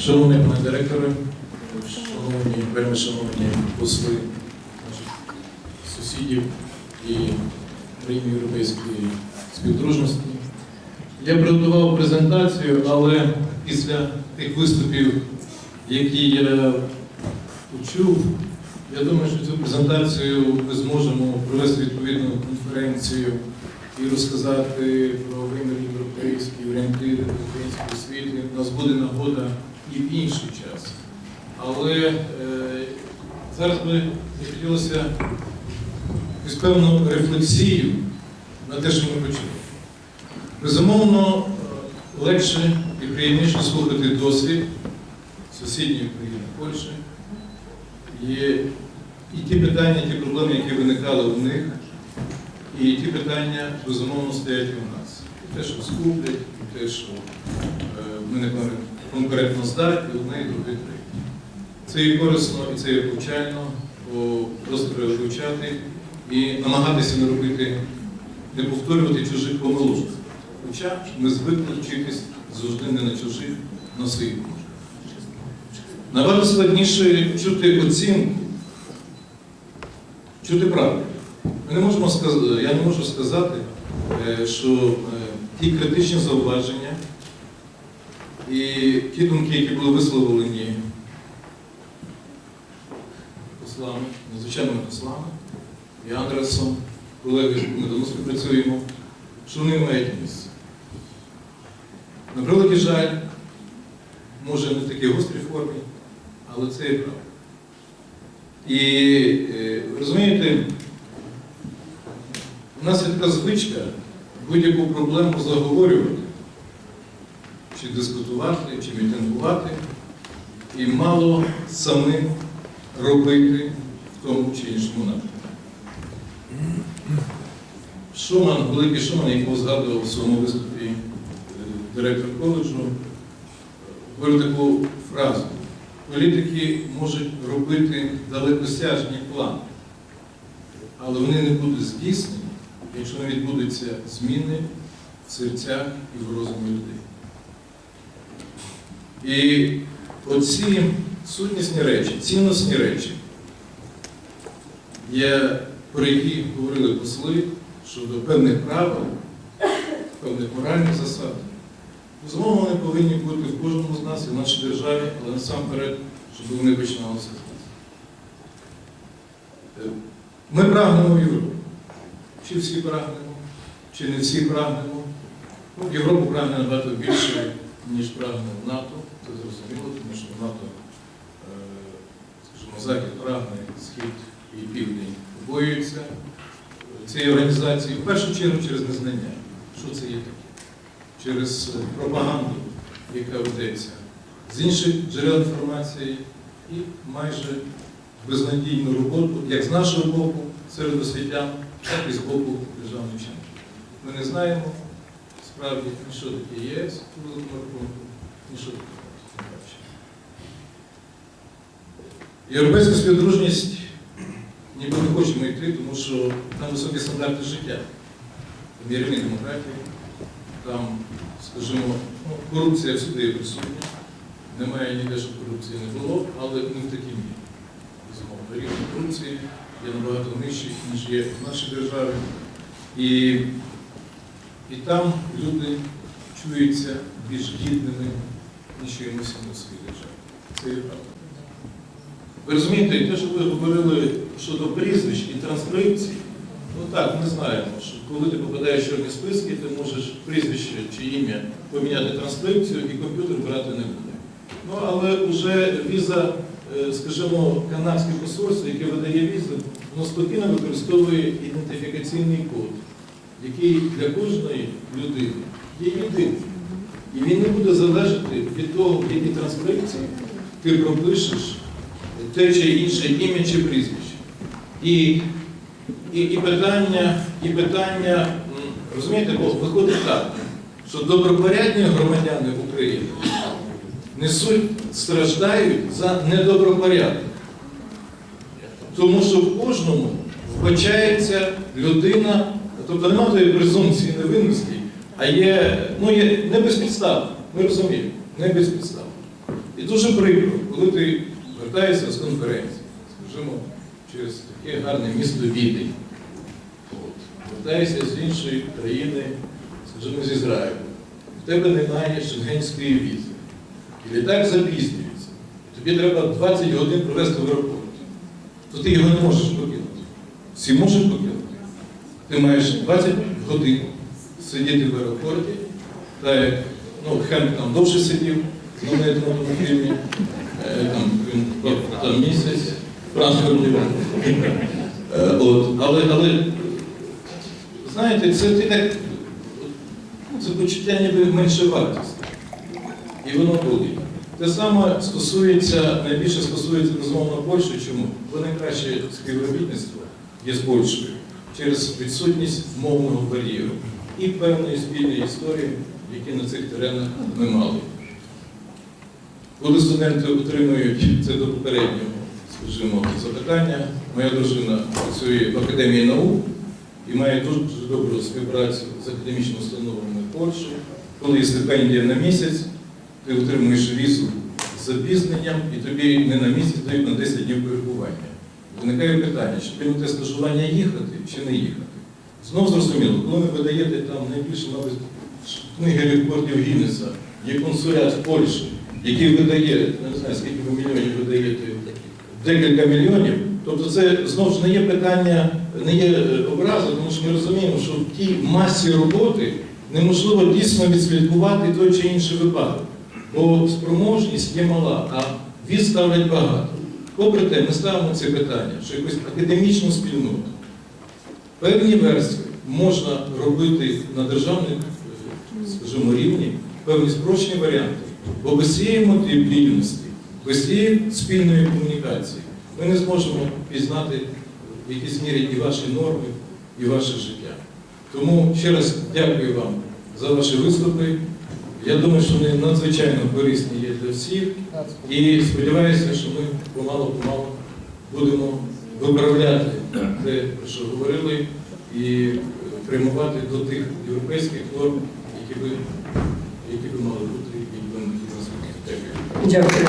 Шановний пане директоре, шановні, вельми шановні посли наших сусідів і країн Європейської співдружності. Я приготував презентацію, але після тих виступів, які я почув, я думаю, що цю презентацію ми зможемо провести відповідну конференцію і розказати про вимір європейський, орієнтири української освіти. У нас буде нагода і в інший час. Але е, зараз би хотілося якусь певну рефлексію на те, що ми почули. Безумовно, е, легше і приємніше слухати досвід сусідньої країни Польщі. І, і ті питання, ті проблеми, які виникали у них, і ті питання, безумовно, стоять і у нас. І те, що скуплять, і те, що е, ми не конкурентно здатні, одне і друге третє. Це і корисно, і це і повчально, просто вивчати і намагатися не робити, не повторювати чужих помилок. Хоча ми звикли вчитись завжди не на чужих, на своїх. Набагато складніше чути оцінку, чути правду. Ми не можемо сказати, я не можу сказати, е, що е, ті критичні зауваження і ті думки, які були висловлені послами, надзвичайними послами і Андресом, колеги, ми давно співпрацюємо, що вони мають місце. На превеликий жаль, може не в такій гострій формі, але це є правда. І е, ви розумієте, у нас є така звичка будь-яку проблему заговорювати, чи дискутувати, чи мітингувати, і мало самим робити в тому чи іншому напрямку. Шуман, великий Шуман, якого згадував в своєму виступі е, директор коледжу, говорив таку фразу. Політики можуть робити далекосяжні плани, але вони не будуть здійснені, якщо не відбудуться зміни в серцях і в розумі людей. І оці сутнісні речі, цінностні речі, є, про які говорили посли щодо певних правил, певних моральних засад. Безумовно, вони повинні бути в кожному з нас і в нашій державі, але насамперед, щоб вони починалися з нас. Е, Ми прагнемо Європу. Чи всі прагнемо, чи не всі прагнемо. Ну, Європу прагне набагато більше, ніж прагне НАТО. Це зрозуміло, тому що НАТО, е, скажімо, Захід прагне, Схід і Південь побоюються цієї організації, в першу чергу через незнання, що це є таке через пропаганду, яка ведеться з інших джерел інформації, і майже безнадійну роботу, як з нашого боку, серед освітян, так і з боку державних чинників. Ми не знаємо справді, що таке ЄС у великому рахунку, ні що таке Німеччина. Європейська співдружність ніби не хочемо йти, тому що там високі стандарти життя, там є рівні демократії, там, скажімо, ну, корупція всюди є присутня. Немає ніде, щоб корупції не було, але не в такій мірі. Безумовно, рівень корупції є набагато нижчий, ніж є в нашій державі. І, і там люди чуються більш гідними, ніж є ми всі у своїй державі. Це є. Ви розумієте, те, що ви говорили щодо прізвищ і транскрипцій, ну так, ми знаємо, що коли ти попадаєш в чорні списки, ти можеш прізвище чи ім'я поміняти транскрипцію і комп'ютер брати не буде. Ну, але вже віза, е, скажімо, канадське посольство, яке видає візу, воно спокійно використовує ідентифікаційний код, який для кожної людини є єдиним. І він не буде залежати від того, в якій транскрипції ти пропишеш те чи інше ім'я чи прізвище. І, і, і питання, і питання, розумієте, бо виходить так, що добропорядні громадяни України несуть, страждають за недобропорядок. Тому що в кожному вбачається людина, тобто немає тої презумпції невинності, а є, ну, є не без підстав, ми розуміємо, не без підстав. І дуже прикро, коли ти вертаєшся з конференції, скажімо, через таке гарне місто Відень, вертаєшся з іншої країни, скажімо, з Ізраїлю, в тебе немає шенгенської візи, і літак запізнюється, тобі треба 20 годин провести в аеропорті, то ти його не можеш покинути. Всі можуть покинути. Ти маєш 20 годин сидіти в аеропорті, та як ну, Хенк там довше сидів, знаменитому тому фільмі, е, там, він там місяць. Е, От, але, але, знаєте, це ти так, це почуття ніби менше вартості. І воно буде. Те саме стосується, найбільше стосується безумовно Польщі. Чому? Бо найкраще співробітництво є з Польщею через відсутність мовного бар'єру і певної спільної історії, які на цих теренах ми мали. Коли студенти отримують це до попереднього, скажімо, запитання, моя дружина працює в Академії наук і має дуже добру співпрацю з академічними установами Польщі. Коли є стипендія на місяць, ти отримуєш візу з запізненням і тобі не на місяць дають на 10 днів перебування. Виникає питання, чи на стажування їхати чи не їхати. Знову зрозуміло, коли ви видаєте там найбільше, мабуть, книги рекордів Гіннеса, є консулят в Польщі, який видає, не знаю, скільки ви мільйонів видаєте, декілька мільйонів. Тобто це знову ж не є питання, не є е, образа, тому що ми розуміємо, що в тій масі роботи неможливо дійсно відслідкувати той чи інший випадок. Бо спроможність є мала, а віз ставлять багато. Попри те, ми ставимо це питання, що якусь академічну спільноту, певні верстви можна робити на державному, скажімо, рівні, певні спрощені варіанти. Бо без цієї мотивлільності, без цієї спільної комунікації ми не зможемо пізнати в якійсь мірі і ваші норми, і ваше життя. Тому ще раз дякую вам за ваші виступи. Я думаю, що вони надзвичайно корисні є для всіх. І сподіваюся, що ми помалу-помалу будемо виправляти те, про що говорили, і прямувати до тих європейських норм, які би, які би мали бути і. Дякую.